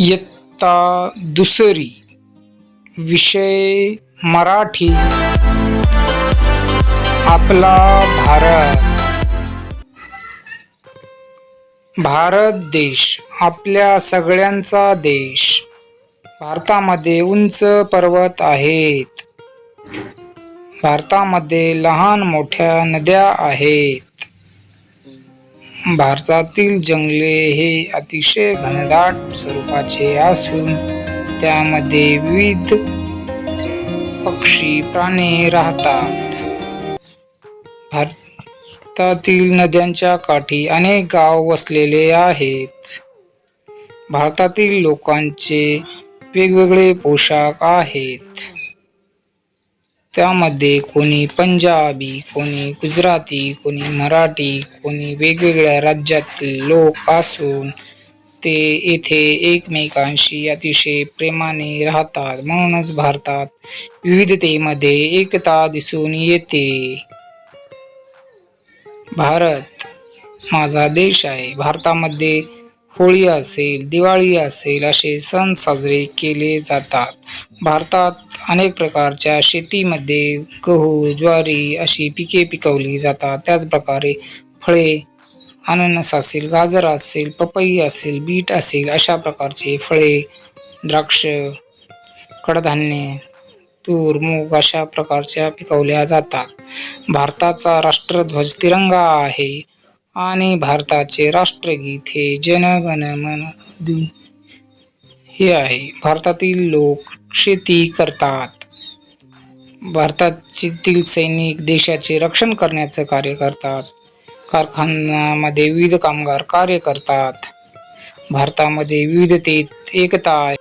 इयत्ता दुसरी विषय मराठी आपला भारत. भारत देश आपल्या सगळ्यांचा देश. भारतामध्ये उंच पर्वत आहेत. भारतामध्ये लहान मोठ्या नद्या आहेत. भारतातील जंगले हे अतिशय घनदाट स्वरूपाचे असून त्यामध्ये विविध पक्षी प्राणी राहतात. भारतातील नद्यांच्या काठी अनेक गाव वसलेले आहेत. भारतातील लोकांचे वेगवेगळे पोशाख आहेत. त्यामध्ये कोणी पंजाबी कोणी गुजराती कोणी मराठी कोणी वेगवेगळ्या राज्यातील लोक असून ते येथे एकमेकांशी अतिशय प्रेमाने राहतात. म्हणूनच भारतात विविधतेमध्ये एकता दिसून येते. भारत माझा देश आहे. भारतामध्ये होळी असेल दिवाळी असेल असे सण साजरे केले जातात. भारतात अनेक प्रकारच्या शेतीमध्ये गहू ज्वारी अशी पिके पिकवली जातात. त्याचप्रकारे फळे अननस असेल गाजर असेल पपई असेल बीट असेल अशा प्रकारचे फळे द्राक्ष कडधान्य तूर मूग अशा प्रकारच्या पिकवल्या जातात. भारताचा राष्ट्रध्वज तिरंगा आहे. आणि भारताचे राष्ट्रगीत हे जनगण मन हे आहे. भारतातील लोक शेती करतात. भारतातील सैनिक देशाचे रक्षण करण्याचं कार्य करतात. कारखान्यामध्ये विविध कामगार कार्य करतात. भारतामध्ये विविधतेत एकता